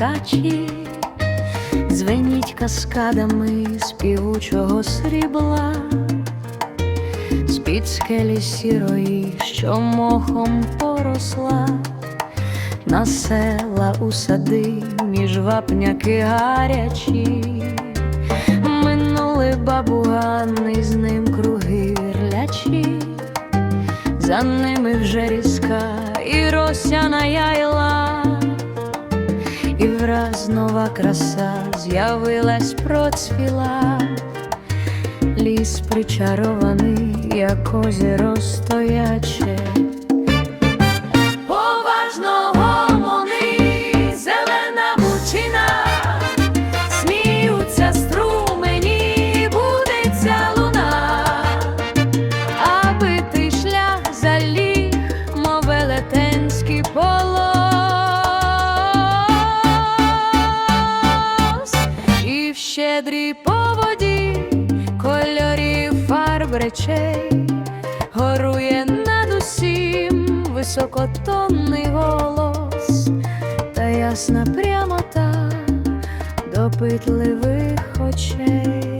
дзвінкачі, дзвеніть каскадами співучого срібла, з-під скелі сірої, що мохом поросла, на села у сади між вапняки гарячі, минули бабугани з ним круги вирлячі, за ними вже різка і росяна яйла, враз нова краса з'явилась, процвіла, ліс причарований, як озеро стояче. Речей горує над усім високотонний голос та ясна прямота допитливих очей.